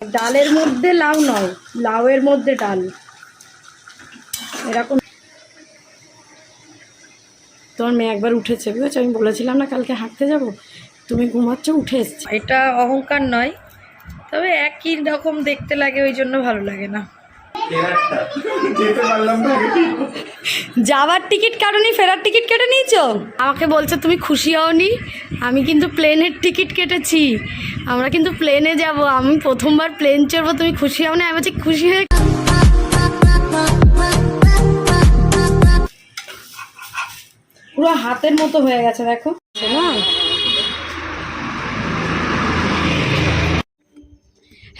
ডালের মধ্যে লাউ নয়, লাউয়ের মধ্যে ডাল। এরকম তোমার মেয়ে একবার উঠেছে, বুঝেছ? আমি বলেছিলাম না কালকে হাঁটতে যাব? তুমি ঘুমাচ্ছ, উঠে এসছো। এটা অহংকার নয়, তবে একই রকম দেখতে লাগে, ওই জন্য ভালো লাগে না। যাওয়ার টিকিট কাটনি ফেরার টিকিট কেটে নিয়েছো? আমাকে বলছে তুমি খুশি হওনি। আমি কিন্তু প্লেনের টিকিট কেটেছি। আমরা কিন্তু প্লেনে যাব। আমি প্রথমবার প্লেন চড়বো তুমি খুশি হও না? আমি বলছি খুশি হয়ে পুরো হাতের মতো হয়ে গেছে দেখো। না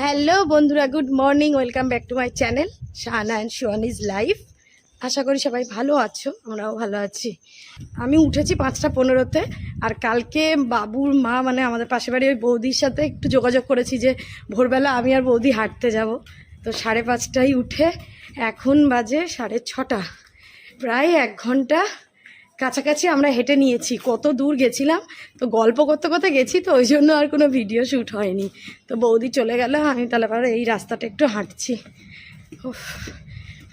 হ্যালো বন্ধুরা, good morning, welcome back to my channel Shahana and Shoyan is life. আশা করি সবাই ভালো আছো, আমরাও ভালো আছি। আমি উঠেছি পাঁচটা পনেরোতে, আর কালকে বাবুর মা মানে আমাদের পাশে বাড়ি ওই বৌদির সাথে একটু যোগাযোগ করেছি যে, ভোরবেলা আমি আর বৌদি হাঁটতে যাব। তো সাড়ে পাঁচটায় উঠে এখন বাজে সাড়ে ছটা। প্রায় এক ঘণ্টা কাছাকাছি আমরা হেঁটে নিয়েছি, কত দূর গেছিলাম, তো গল্প করতে করতে গেছি, তো ওই জন্য আর কোনো ভিডিও শ্যুট হয়নি। তো বৌদি চলে গেল, আমি তাহলে পরে এই রাস্তাটা একটু হাঁটছি।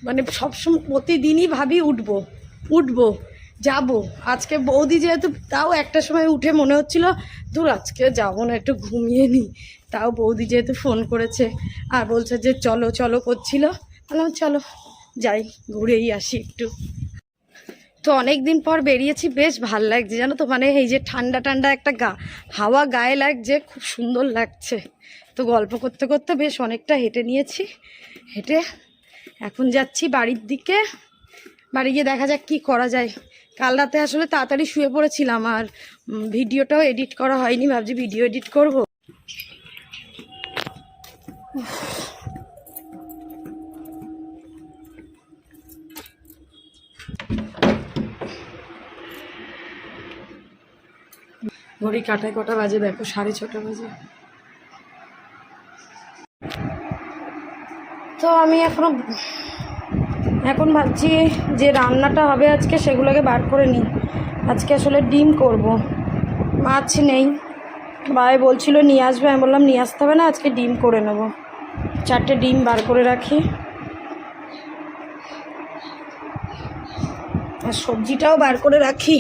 মানে সবসময় প্রতিদিনই ভাবি উঠবো উঠবো, যাব। আজকে বৌদি যেহেতু তাও একটা সময় উঠে মনে হচ্ছিল দূর আজকে যাব না, একটু ঘুমিয়ে নিই তাও বৌদি যেহেতু ফোন করেছে আর বলছে যে চলো চলো করছিল। বললাম চলো, যাই, ঘুরেই আসি একটু। তো অনেক দিন পর বেরিয়েছি, বেশ ভালো লাগছে। জানো তো মানে এই যে ঠান্ডা ঠান্ডা একটা গা, হাওয়া গায়ে লাগছে, খুব সুন্দর লাগছে। তো গল্প করতে করতে বেশ অনেকটা হেঁটে নিয়েছি, হেঁটে এখন যাচ্ছি বাড়ির দিকে। বাড়ি গিয়ে দেখা যাক কি করা যায়। কাল রাতে আসলে তাড়াতাড়ি শুয়ে পড়েছিলাম আর ভিডিওটাও এডিট করা হয়নি, ভাবছি ভিডিও এডিট করব। ঘড়ি কাটায় কটা বাজে দেখো, সাড়ে ছটা বাজে। তো আমি এখনও, এখন ভাবছি যে রান্নাটা হবে আজকে, সেগুলোকে বার করে নিই। আজকে আসলে ডিম করব। মাছ নেই। ভাই বলছিল, নিয়ে আসবে। আমি বললাম, নিয়ে আসতে হবে না, আজকে ডিম করে নেব। চারটে ডিম বার করে রাখি। আর সবজিটাও বার করে রাখি।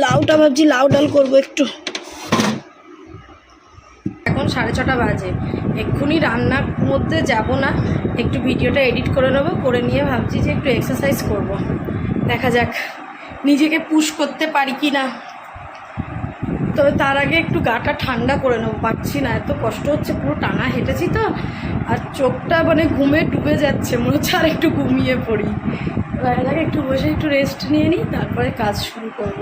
লাউটা ভাবছি, লাউ ডাল করব একটু। এখন সাড়ে ছটা বাজে। এক্ষুনি রান্নার মধ্যে যাব না, একটু ভিডিওটা এডিট করে নেব, করে নিয়ে ভাবছি যে একটু এক্সারসাইজ করব। দেখা যাক, নিজেকে পুশ করতে পারি কি না। তবে তার আগে একটু গাটা ঠান্ডা করে নেব পাচ্ছি না, এত কষ্ট হচ্ছে, পুরো টানা হেঁটেছি তো, আর চোখটা মানে ঘুমে ডুবে যাচ্ছে, মনে হচ্ছে আর একটু ঘুমিয়ে পড়ি। এবার আগে একটু বসে একটু রেস্ট নিয়ে নিই, তারপরে কাজ শুরু করব।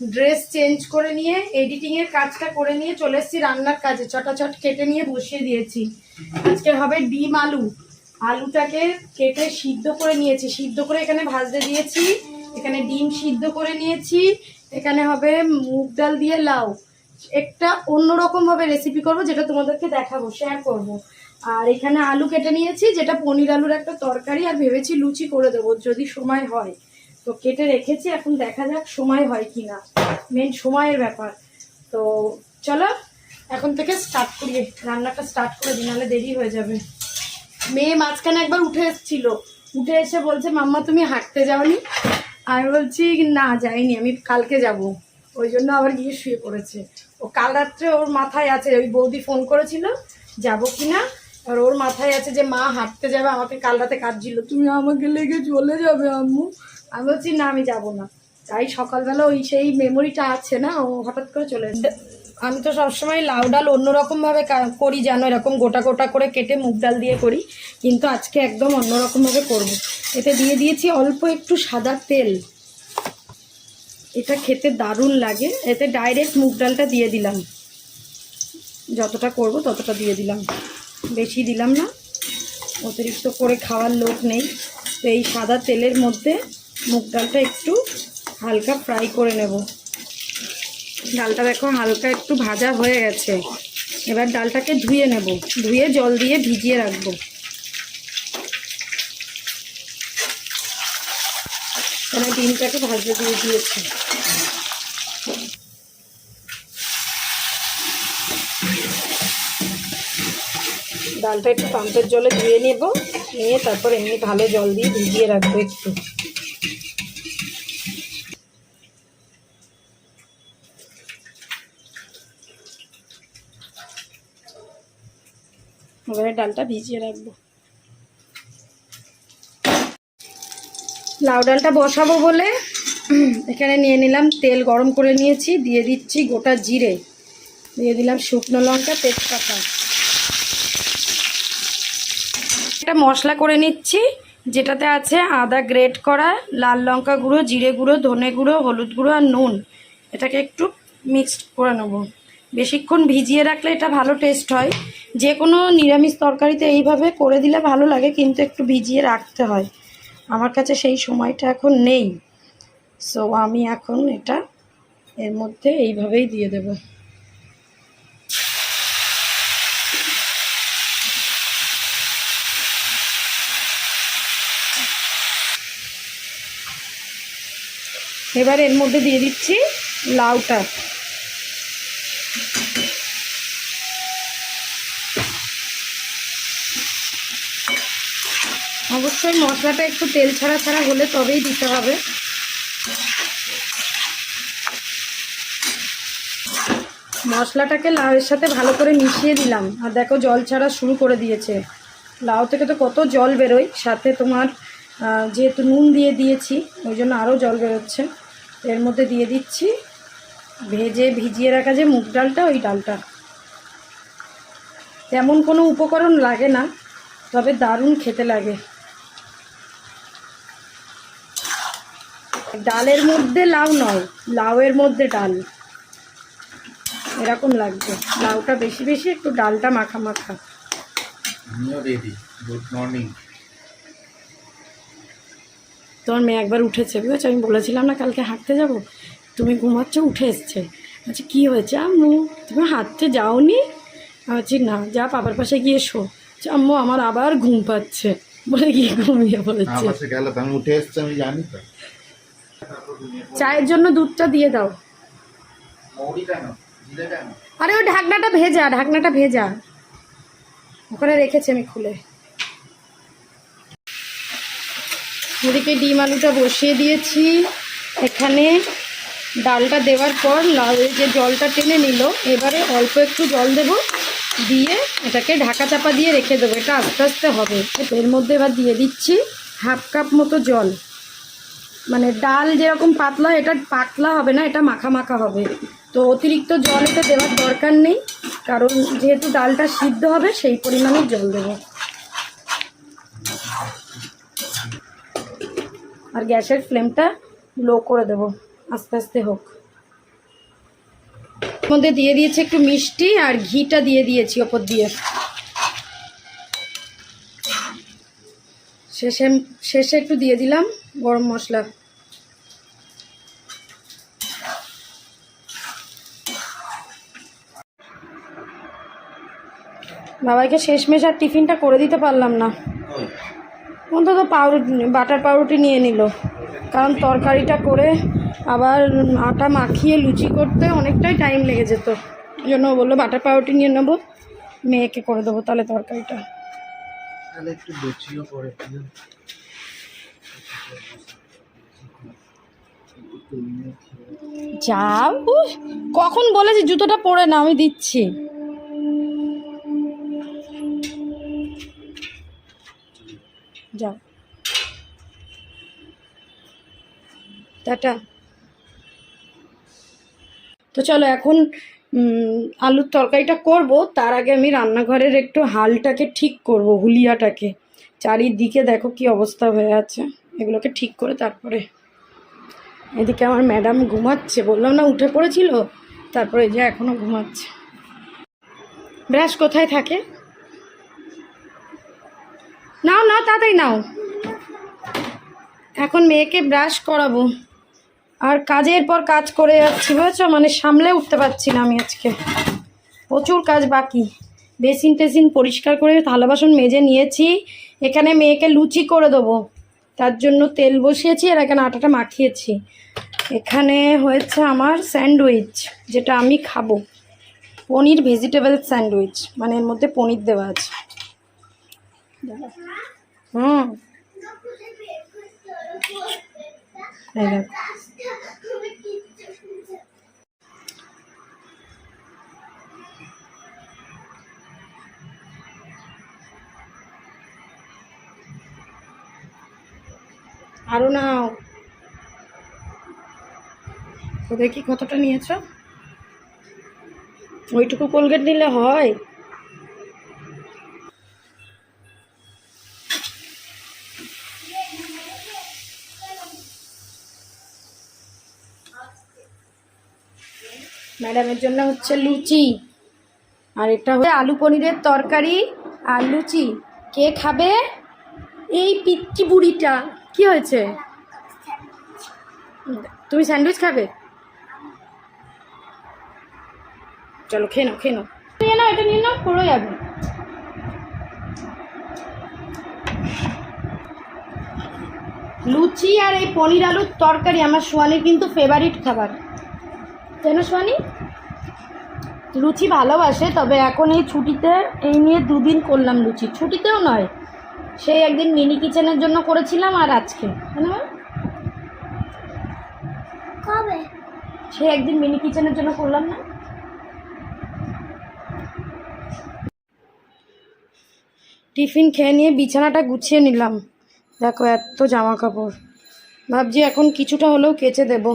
ড্রেস চেঞ্জ করে নিয়ে এডিটিং এর কাজটা করে নিয়ে চলে এসেছি রান্নার কাজে। চটাচট কেটে নিয়ে বসিয়ে দিয়েছি। আজকে হবে ডিম আলু। আলুটাকে কেটে সিদ্ধ করে নিয়েছি। সিদ্ধ করে এখানে ভাজতে দিয়েছি। এখানে ডিম সিদ্ধ করে নিয়েছি। এখানে হবে মুগ ডাল দিয়ে লাউ। একটা অন্যরকম ভাবে রেসিপি করব, যেটা তোমাদেরকে দেখাবো শেয়ার করব। আর এখানে আলু কেটে নিয়েছি, যেটা পনির আলুর একটা তরকারি, আর ভেবেছি লুচি করে দেবো, যদি সময় হয়। তো কেটে রেখেছি, এখন দেখা যাক সময় হয় কি না মেন সময়ের ব্যাপার। তো চলো, এখন থেকে স্টার্ট করি। রান্নাটা স্টার্ট করে দিই, নাহলে দেরি হয়ে যাবে। মেয়ে মাঝখানে একবার উঠে এসেছিল। উঠে এসে বলছে, মাম্মা, তুমি হাঁটতে যাওনি? আমি বলছি, না, যাইনি, আমি কালকে যাব। ওই জন্য আবার গিয়ে শুয়ে পড়েছে। ও কাল রাত্রে ওর মাথায় আছে, ওই বৌদি ফোন করেছিল, যাব কি না আর ওর মাথায় আছে যে মা হাঁটতে যাবে, আমাকে কাল রাতে কাঁদছিল। তুমি আমাকে লেগে চলে যাবে আম্মু? আমি বলছি, না, আমি যাব না। তাই সকালবেলা ওই সেই মেমোরিটা আছে না, ও হঠাৎ করে চলে এসে আমি তো সবসময় লাউ ডাল অন্যরকমভাবে করি যেন, এরকম গোটা গোটা করে কেটে মুগ ডাল দিয়ে করি, কিন্তু আজকে একদম অন্যরকমভাবে করব। এতে দিয়ে দিয়েছি অল্প একটু সাদা তেল। এটা খেতে দারুণ লাগে। এতে ডাইরেক্ট মুগ ডালটা দিয়ে দিলাম। যতটা করব ততটা দিয়ে দিলাম। বেশি দিলাম না। অতিরিক্ত করে খাওয়ার লোক নেই। তো এই সাদা তেলের মধ্যে মুগ ডালটা একটু হালকা ফ্রাই করে নেব। ডালটা দেখো হালকা একটু ভাজা হয়ে গেছে। এবার ডালটাকে ধুয়ে নেব। ধুয়ে জল দিয়ে ভিজিয়ে রাখব। এখানে ডিমটাকে ভাজতে দিয়ে দিয়েছি। ডালটা একটু পাম্পের জলে ধুয়ে নেব। নিয়ে তারপর এমনি ভালো জল দিয়ে ভিজিয়ে রাখব একটু। এবারে ডালটা ভিজিয়ে রাখব। লাউ ডালটা বসাবো বলে এখানে নিয়ে নিলাম তেল গরম করে নিয়েছি, দিয়ে দিচ্ছি গোটা জিরে। দিয়ে দিলাম শুকনো লঙ্কা, তেজপাতা। একটা মশলা করে নিচ্ছি, যেটাতে আছে আদা গ্রেট করা, লাল লঙ্কা গুঁড়ো, জিরে গুঁড়ো, ধনে গুঁড়ো, হলুদ গুঁড়ো আর নুন। এটাকে একটু মিক্সড করে নেব। বেশিক্ষণ ভিজিয়ে রাখলে এটা ভালো টেস্ট হয়। যে কোনো নিরামিষ তরকারিতে এইভাবে করে দিলে ভালো লাগে, কিন্তু একটু ভিজিয়ে রাখতে হয়। আমার কাছে সেই সময়টা এখন নেই। সো আমি এখন এটা এর মধ্যে এইভাবেই দিয়ে দেবো। এবার এর মধ্যে দিয়ে দিচ্ছি লাউটা। অবশ্যই মশলাটা একটু তেল ছাড়া ছাড়া হলে তবেই দিতে হবে। মশলাটাকে লাউয়ের সাথে ভালো করে মিশিয়ে দিলাম। আর দেখো জল ছাড়া শুরু করে দিয়েছে। লাউ থেকে তো কত জল বেরোয়, সাথে তোমার যেহেতু নুন দিয়ে দিয়েছি, ওই জন্য আরও জল বেরোচ্ছে। এর মধ্যে দিয়ে দিচ্ছি। ভেজে ভিজিয়ে রাখা যে মুগ ডালটা, ওই ডালটা। তেমন কোনো উপকরণ লাগে না, তবে দারুণ খেতে লাগে। ডালের মধ্যে লাউ নয়, লাউয়ের মধ্যে ডাল। এরকম লাগবে। লাউটা বেশি বেশি একটু ডালটা মাখা মাখা। Good morning. তোমার মেয়ে একবার উঠেছে বুঝেছ? আমি বলেছিলাম না কালকে হাঁটতে যাব? তুমি ঘুমাচ্ছ উঠে এসছে। আচ্ছা কী হয়েছে আম্মু? তুমি হাঁটতে যাওনি? বলছি না যা পাপার পাশে গিয়ে শো। বলছে, আম্মু আমার আবার ঘুম পাচ্ছে। বলে গিয়ে ঘুমিয়ে পড়েছে। উঠে এসছি আমি জানি তো। চায়ের জন্য দুধটা দিয়ে দাও। আরে ওই ঢাকনাটা ভেজা ঢাকনাটা ভেজা। ওখানে রেখেছি আমি খুলে। এদিকে ডিম আলুটা বসিয়ে দিয়েছি। এখানে ডালটা দেওয়ার পর লাউয়ের যে জলটা টেনে নিল, এবারে অল্প একটু জল দেব, দিয়ে এটাকে ঢাকা চাপা দিয়ে রেখে দেবো। এটা আস্তে আস্তে হবে। এর মধ্যে এবার দিয়ে দিচ্ছি হাফ কাপ মতো জল। মানে ডাল যেরকম পাতলা, এটা পাতলা হবে না, এটা মাখা মাখা হবে। তো অতিরিক্ত জল এটা দেওয়ার দরকার নেই, কারণ যেহেতু ডালটা সিদ্ধ হবে, সেই পরিমাণে জল দেবো। আর গ্যাসের ফ্লেমটা লো করে দেবো। আস্তে আস্তে হোক। মধ্যে দিয়ে দিয়েছি একটু মিষ্টি আর ঘিটা দিয়ে দিয়েছি ওপর দিয়ে। শেষে শেষে একটু দিয়ে দিলাম গরম মশলা। বাবাইকে শেষমেশ আর টিফিনটা করে দিতে পারলাম না। অন্তত পাউরুটি বাটার পাউরুটি নিয়ে নিল। কারণ তরকারিটা করে আবার আটা মাখিয়ে লুচি করতে অনেকটাই টাইম লেগে যেত। জন্য বলল বাটার পাউরুটি নিয়ে নেব মেয়েকে করে দেবো তাহলে তরকারিটা। তাহলে একটু লুচিও করে দিও। যাও। কখন বলেছি জুতোটা পরে না আমি দিচ্ছি। যাও। টাটা। তো চলো এখন আলুর তরকারিটা করব। তার আগে আমি রান্নাঘরের একটু হালটাকে ঠিক করব, হুলিয়াটাকে। চারিদিকে দেখো কি অবস্থা হয়ে আছে। এগুলোকে ঠিক করে তারপরে এদিকে আমার ম্যাডাম ঘুমাচ্ছে। বললাম, না, উঠে পড়েছিল? তারপরে যে এখনও ঘুমাচ্ছে। ব্রাশ কোথায় থাকে? নাও নাও, তাড়াতাড়ি নাও। এখন মেয়েকে ব্রাশ করাবো। আর কাজের পর কাজ করে যাচ্ছি, বুঝেছ? মানে সামলে উঠতে পারছি না আমি আজকে। প্রচুর কাজ বাকি। বেসিন টেসিন পরিষ্কার করে থালা বাসন মেজে নিয়েছি। এখানে মেয়েকে লুচি করে দেবো। তার জন্য তেল বসিয়েছি আর এখানে আটাটা মাখিয়েছি। এখানে হয়েছে আমার স্যান্ডউইচ, যেটা আমি খাব। পনির ভেজিটেবল স্যান্ডউইচ মানে এর মধ্যে পনির দেওয়া আছে। আরও নাও। তো দেখি কতটা নিয়েছ? ওইটুকু কোলগেট নিলে হয়। ম্যাডামের জন্য হচ্ছে লুচি। আর এটা হচ্ছে আলু পনিরের তরকারি আর লুচি। কে খাবে? এই পিচ্চি বুড়িটা। কি হয়েছে? তুমি স্যান্ডউইচ খাবে? চলো, খেয়ে নাও খেয়ে নাও। নিয়ে নাও, এটা নিয়ে নাও, পড়ে যাবে। লুচি আর এই পনির আলুর তরকারি, আমার সোয়ালির কিন্তু ফেভারিট খাবার। কেন না সোয়ালি লুচি ভালোবাসে তবে এখন এই ছুটিতে এই নিয়ে দুদিন করলাম লুচি। ছুটিতেও নয় সেই একদিন মিনি কিচেনের জন্য করেছিলাম আর আজকে। কবে? সে একদিন মিনি কিচেনের জন্য করলাম না। টিফিন খেয়ে নিয়ে বিছানাটা গুছিয়ে নিলাম। দেখো এত জামা কাপড় ভাবছি এখন কিছুটা হলেও কেচে দেব।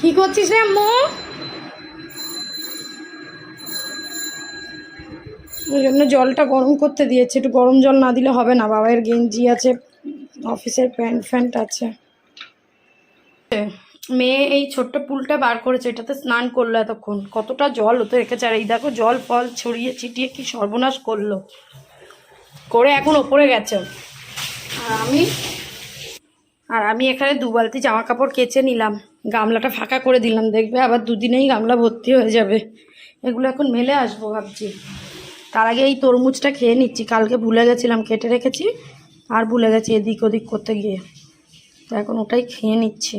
কি করছিস রে আম্মু? ওই জন্য জলটা গরম করতে দিয়েছে। একটু গরম জল না দিলে হবে না। বাবাইয়ের গেঞ্জি আছে, অফিসের প্যান্ট, ফ্যান্ট আছে। মেয়ে এই ছোট্ট পুলটা বার করেছে, এটাতে স্নান করল এতক্ষণ। কতটা জল হতে রেখেছে। আর এই দেখো, জল, ফল ছড়িয়ে ছিটিয়ে কি সর্বনাশ করল। করে এখন ওপরে গেছে। আর আমি আর আমি এখানে দু বালতি জামা কাপড় কেচে নিলাম। গামলাটা ফাঁকা করে দিলাম। দেখবে আবার দুদিনেই গামলা ভর্তি হয়ে যাবে। এগুলো এখন মেলে আসব, ভাবছি। তার আগে এই তরমুজটা খেয়ে নিচ্ছি। কালকে ভুলে গেছিলাম, কেটে রেখেছি, আর ভুলে গেছি এদিক ওদিক করতে গিয়ে। তো এখন ওটাই খেয়ে নিচ্ছি।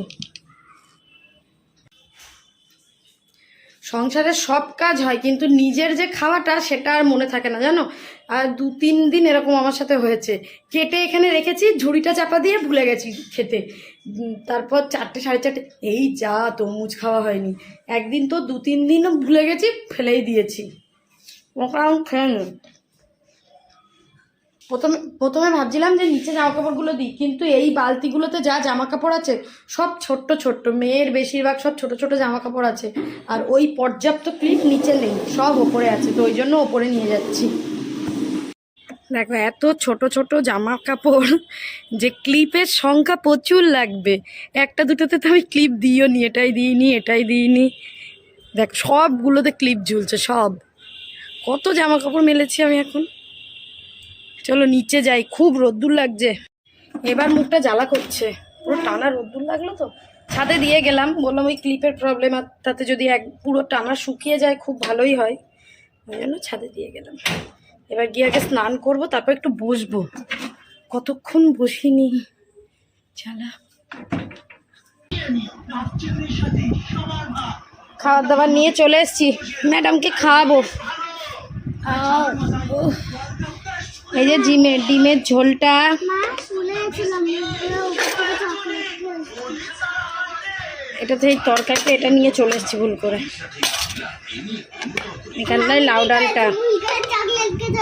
সংসারে সব কাজ হয়, কিন্তু নিজের যে খাওয়াটা সেটা আর মনে থাকে না, জানো? আর দু তিন দিন এরকম আমার সাথে হয়েছে। কেটে এখানে রেখেছি, ঝুড়িটা চাপা দিয়ে ভুলে গেছি খেতে। তারপর চারটে, সাড়ে চারটে, এই যা তরমুজ খাওয়া হয়নি। একদিন তো দু তিন দিনও ভুলে গেছি, ফেলেই দিয়েছি। খেয়ে নিই প্রথমে প্রথমে ভাবছিলাম যে নিচে জামা কাপড়গুলো দিই, কিন্তু এই বালতিগুলোতে যা জামা কাপড় আছে, সব ছোট্ট ছোট্ট, মেয়ের বেশিরভাগ সব ছোট ছোট জামা কাপড় আছে। আর ওই পর্যাপ্ত ক্লিপ নিচে নেই, সব ওপরে আছে, তো ওই জন্য ওপরে নিয়ে যাচ্ছি। দেখো, এত ছোট ছোট জামা কাপড় যে ক্লিপের সংখ্যা প্রচুর লাগবে। একটা দুটোতে তো আমি ক্লিপ দিইও নি এটাই দিইনি এটাই দিইনি। দেখ, সবগুলোতে ক্লিপ ঝুলছে, সব। কত জামা কাপড় মেলেছি আমি এখন। চলো, নিচে যাই। খুব রোদ্দুর লাগছে। এবার মুখটা জ্বালা করছে। পুরো টানা রোদ্দুর লাগল তো? ছাদে দিয়ে গেলাম। বললাম ওই ক্লিপের প্রবলেম আর তাতে যদি এক পুরো টানা শুকিয়ে যায়, খুব ভালোই হয়। ওই জন্য ছাদে দিয়ে গেলাম। এবার গিয়ে আগে স্নান করব, তারপর একটু বসবো। কতক্ষণ বসিনি? চালা খাবার দাবার নিয়ে চলে এসেছি। ম্যাডামকে খাওয়াবো। এই যে ডিমের ডিমের ঝোলটা। এটাতে এই তরকারিটা এটা নিয়ে চলে এসেছি ভুল করে। এখানটায় লাউ ডালটা। থেকে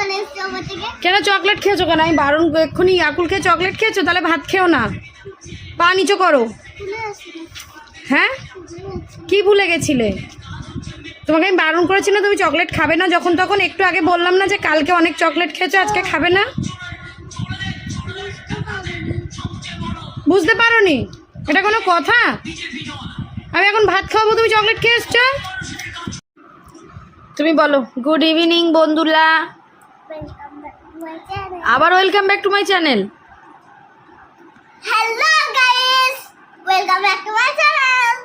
কেন চকলেট খেয়েছো কেন? আমি বারণ এক্ষুনি আকুল খেয়ে চকলেট খেয়েছো? তাহলে ভাত খেও না। পা নিচো করো। হ্যাঁ? কি ভুলে গেছিলে? তোমাকে আমি বারণ করেছি না, তুমি চকলেট খাবে না, যখন তখন একটু আগে বললাম না যে কালকে অনেক চকলেট খেয়েছো, আজকে খাবে না? বুঝতে পারো নি এটা কোনো কথা? আমি এখন ভাত খাওয়াবো, তুমি চকলেট খেয়ে এসছো? তুমি বলো গুড ইভিনিং বন্ধুরা। আবার welcome back to my channel hello guys welcome back to my channel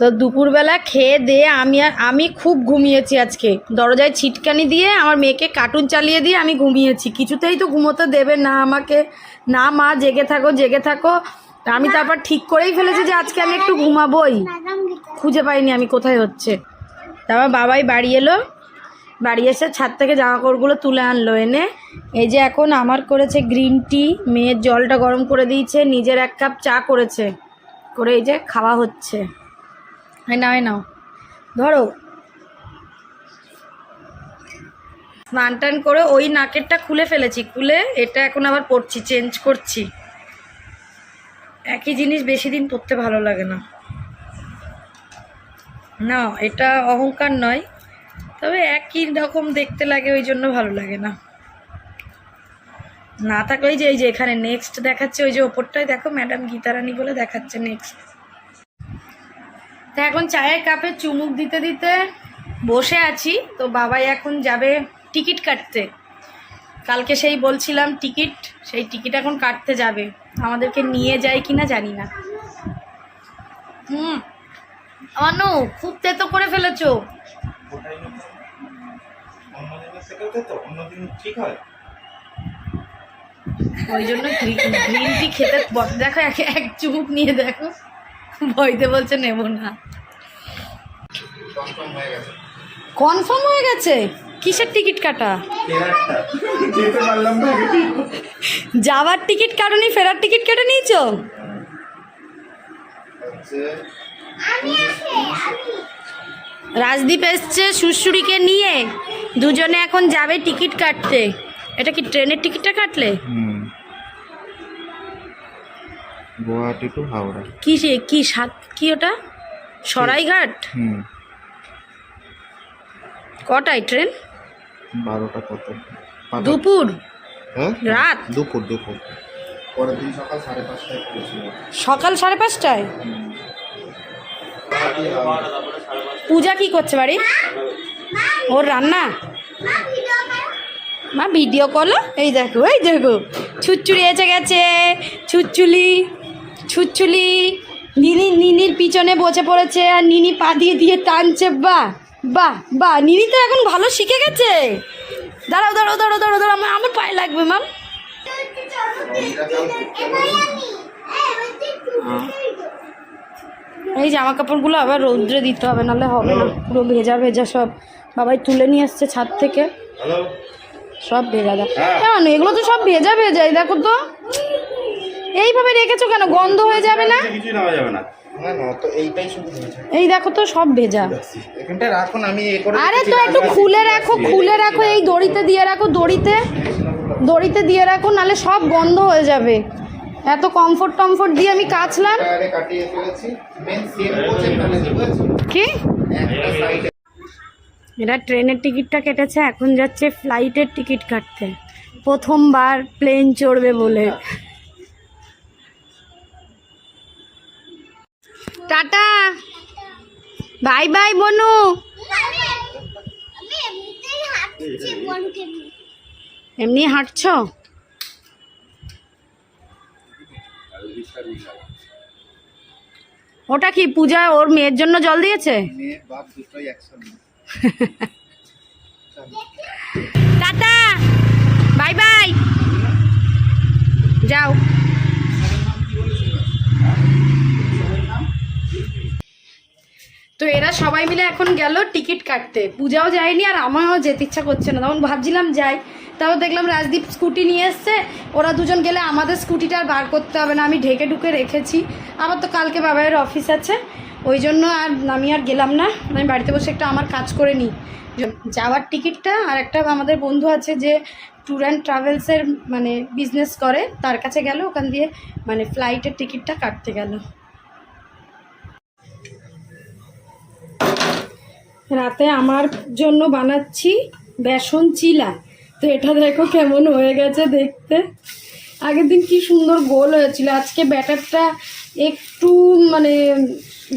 তো দুপুরবেলা খেয়ে দিয়ে আমি আমি খুব ঘুমিয়েছি আজকে। দরজায় ছিটকানি দিয়ে আমার মেয়েকে কার্টুন চালিয়ে দিয়ে আমি ঘুমিয়েছি। কিছুতেই তো ঘুমোতে দেবে না আমাকে। না মা, জেগে থাকো জেগে থাকো। আমি তারপর ঠিক করেই ফেলেছি যে আজকে আমি একটু ঘুমাবোই। খুঁজে পাইনি আমি কোথায় হচ্ছে। তারপর বাবাই বাড়ি এলো। বাড়ি এসে ছাদ থেকে জামা কাপড়গুলো তুলে আনলো এনে। এই যে এখন আমার করেছে গ্রিন টি মেয়ের জলটা গরম করে দিয়েছে, নিজের এক কাপ চা করেছে। করে এই যে খাওয়া হচ্ছে। এই নাও নাও ধরো। স্নান টান করে ওই নাকেরটা খুলে ফেলেছি, খুলে এটা এখন আবার পরছি চেঞ্জ করছি। একই জিনিস বেশি দিন পরতে ভালো লাগে না। না, এটা অহংকার নয়, তবে একই রকম দেখতে লাগে, ওই জন্য ভালো লাগে না। না থাকলে ওই যে, এই যে এখানে নেক্সট দেখাচ্ছে, ওই যে ওপরটায় দেখো ম্যাডাম গীতারানী বলে দেখাচ্ছে নেক্সট তো এখন চায়ের কাপে চুমুক দিতে দিতে বসে আছি। তো বাবাই এখন যাবে টিকিট কাটতে। কালকে সেই বলছিলাম টিকিট, সেই টিকিট এখন কাটতে যাবে। আমাদেরকে নিয়ে যায় কি না জানি না। হুম। অনু, খুব তেতো করে ফেলেছো। ওই জন্য গ্রিন টি খেতে, দেখো, এক এক চুমুক নিয়ে দেখো। ভয়তে বলছে নেব না। কনফার্ম হয়ে গেছে। কনফার্ম কিসের টিকিট কাটা? যাওয়ার টিকিট কাটনি ফেরার টিকিট কেটে নিয়েছো? হচ্ছে আমি আছে আমি। রাজদীপ এসছে সুশুড়িকে নিয়ে। দুজনে এখন যাবে টিকিট কাটতে। এটা কি ট্রেনের টিকিটটা কাটলে? হুম। গুয়াহাটি টু হাওড়া। কি সে- কি সাত কি ওটা? সরাইঘাট? হুম। কটায় ট্রেন? বারোটা কত? দুপুর? হ্যাঁ? রাত? দুপুর দুপুর। পরের দিন সকাল সাড়ে পাঁচটায় সকাল সাড়ে পাঁচটায়? পূজা কি করছে বাড়ি? ওর রান্না? মা ভিডিও করো করল এই দেখো এই দেখো। ছুচ্চুরি এসে গেছে ছুচ্চুলি ছুচ্চুলি নিনি নিনির পিছনে বসে পড়েছে আর নিনি পা দিয়ে দিয়ে টানছে বাহ বাহ বাহ। নিনি তো এখন ভালো শিখে গেছে। দাঁড়াও দাঁড়াও দাঁড়াও দাঁড়াও দাঁড়াও আমার- আমার পায়ে লাগবে ম্যাম এই জামা কাপড়গুলো আবার রৌদ্রে দিতে হবে নাহলে হবে না। পুরো ভেজা ভেজা সব। বাবাই তুলে নিয়ে এসছে ছাদ থেকে। সব ভেজা দা। কেন এগুলো তো সব ভেজা ভেজা এই দেখো তো। এইভাবে রেখেছো কেন? গন্ধ হয়ে যাবে না? কিছুই নেওয়া যাবে না। না না তো এইটাই শুধু হয়েছে এই দেখো তো সব ভেজা। এখানটা রাখুন আমি এ করে আরে তো একটু খুলে রাখো খুলে রাখো এই দড়িতে দিয়ে রাখো দড়িতে। দড়িতে দিয়ে রাখো নালে সব বন্ধ হয়ে যাবে। এত কমফোর্ট টমফোর্ট দিয়ে আমি কাচলাম। মেন কি? এরা ট্রেনের টিকিটটা কেটেছে এখন যাচ্ছে ফ্লাইটের টিকিট কাটতে। প্রথমবার প্লেন চড়বে বলে টাটা বাই বাই বনু। এমনি হাঁটছ? ওটা কি পূজা ওর মেয়ের জন্য জল দিয়েছে? টাটা। Bye bye. যাও। তো এরা সবাই মিলে এখন গেল টিকিট কাটতে। পূজাও যায়নি আর আমারও যেতে ইচ্ছা করছে না। তখন ভাবছিলাম যাই। তাও দেখলাম রাজদীপ স্কুটি নিয়ে এসছে। ওরা দুজন গেলে আমাদের স্কুটিটা আর বার করতে হবে না। আমি ঢেকে ঢুকে রেখেছি। আবার তো কালকে বাবাইয়ের অফিস আছে। ওই জন্য আর আমি আর গেলাম না। আমি বাড়িতে বসে একটা আমার কাজ করে নিই। যাওয়ার টিকিটটা আর একটা আমাদের বন্ধু আছে যে ট্যুর অ্যান্ড ট্রাভেলসের মানে বিজনেস করে। তার কাছে গেল। ওখান দিয়ে মানে ফ্লাইটের টিকিটটা কাটতে গেল। রাতে আমার জন্য বানাচ্ছি বেসন চিলা। তো এটা দেখো কেমন হয়ে গেছে দেখতে। আগের দিন কি সুন্দর গোল হয়েছিল। আজকে ব্যাটারটা একটু মানে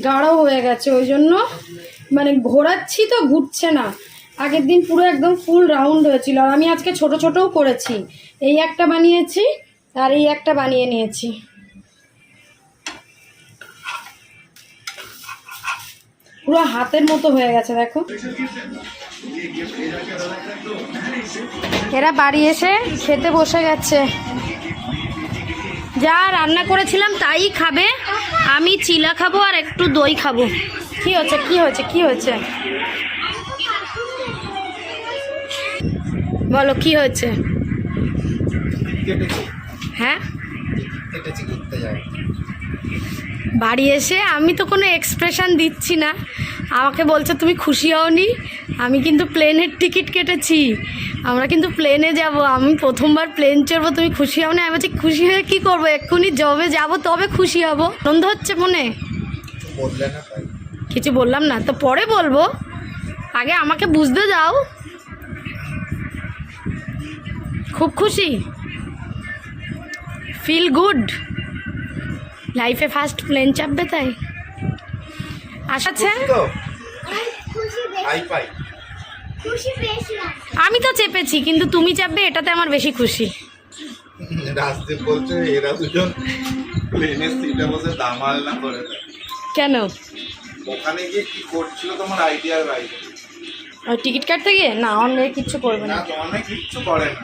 গাঢ় হয়ে গেছে। ওই জন্য মানে ঘোরাচ্ছি তো, ঘুরছে না। আগের দিন পুরো একদম ফুল রাউন্ড হয়েছিল। আর আমি আজকে ছোট ছোটও করেছি। এই একটা বানিয়েছি, আর এই একটা বানিয়ে নিয়েছি। পুরো হাতের মতো হয়ে গেছে দেখো। এরা বাড়ি এসে খেতে বসে গেছে। যা রান্না করেছিলাম তাই খাবে। আমি চিলা খাব আর একটু দই খাব। কি হয়েছে কি হয়েছে কি হয়েছে বলো কি হয়েছে হ্যাঁ? বাড়ি এসে আমি তো কোনো এক্সপ্রেশন দিচ্ছি না। আমাকে বলছে তুমি খুশি হওনি? আমি কিন্তু প্লেনের টিকিট কেটেছি। আমরা কিন্তু প্লেনে যাব। আমি প্রথমবার প্লেন চড়বো তুমি খুশি হও না? আমি বলছি খুশি হয়ে কী করব? এক্ষুনি জবে যাব তবে খুশি হব। আনন্দ হচ্ছে মনে? কিছু বললাম না। তো পরে বলব। আগে আমাকে বুঝতে দাও। খুব খুশি? ফিল গুড লাইফে ফার্স্ট প্লেন চাপবে তাই? আমি তো চেপেছি কিন্তু তুমি চাপবে এটাতে আমার বেশি খুশি। রাজদীপ বলছে এরা দুজন প্লেনের সিটে বসে দামাল না করে কেন? ওখানে গিয়ে কি করছিল তোমার আইডিয়ার বাইরে টিকিট কাটতে গিয়ে? না মেয়ে কিচ্ছু করবে না। না কিচ্ছু করে না।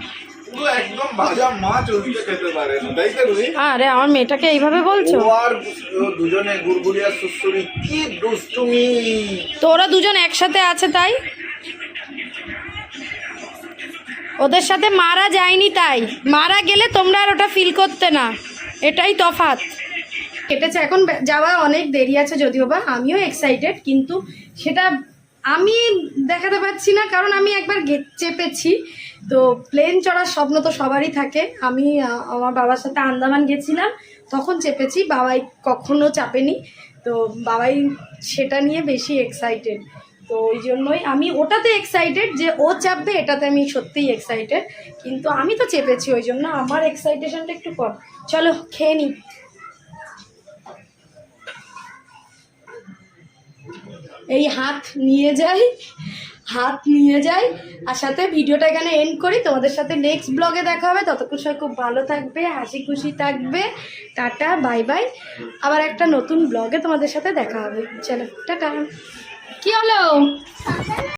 পুরো একদম ভাজা মাছ ওদিকে খেতে পারে না তাই তো রুই আরে আমার মেয়েটাকে এইভাবে বলছো? ও আর দুজনে গুড়গুড়িয়া সুসুরি কি দুষ্টুমি! তোরা দুজন একসাথে আছে তাই? ওদের সাথে মারা যায়নি তাই। মারা গেলে তোমরা আর ওটা ফিল করতে না। এটাই তফাৎ। কেটেছে এখন যাওয়া অনেক দেরি আছে যদিও বা আমিও এক্সাইটেড কিন্তু সেটা আমি দেখাতে পারছি না কারণ আমি একবার গে- চেপেছি। তো প্লেন চড়ার স্বপ্ন তো সবারই থাকে। আমি আমার বাবার সাথে আন্দামান গেছিলাম, তখন চেপেছি, বাবাই কখনো চাপেনি। তো বাবাই সেটা নিয়ে বেশি এক্সাইটেড তো ওই জন্যই আমি ওটাতে এক্সাইটেড যে ও চাপবে, এটাতে আমি সত্যিই এক্সাইটেড কিন্তু আমি তো চেপেছি ওই জন্য, আমার এক্সাইটেশনটা একটু কম। চলো, খেয়ে নিই এই হাত নিয়ে যাই। হাত নিয়ে যাই। আর সাথে ভিডিওটা এখানে এন্ড করি। তোমাদের সাথে নেক্সট ব্লগে দেখা হবে। ততক্ষণ সবাই খুব ভালো থাকবে, হাসি খুশি থাকবে। টাটা বাই বাই আবার একটা নতুন ব্লগে তোমাদের সাথে দেখা হবে। চলো, টাটা। কি হলো?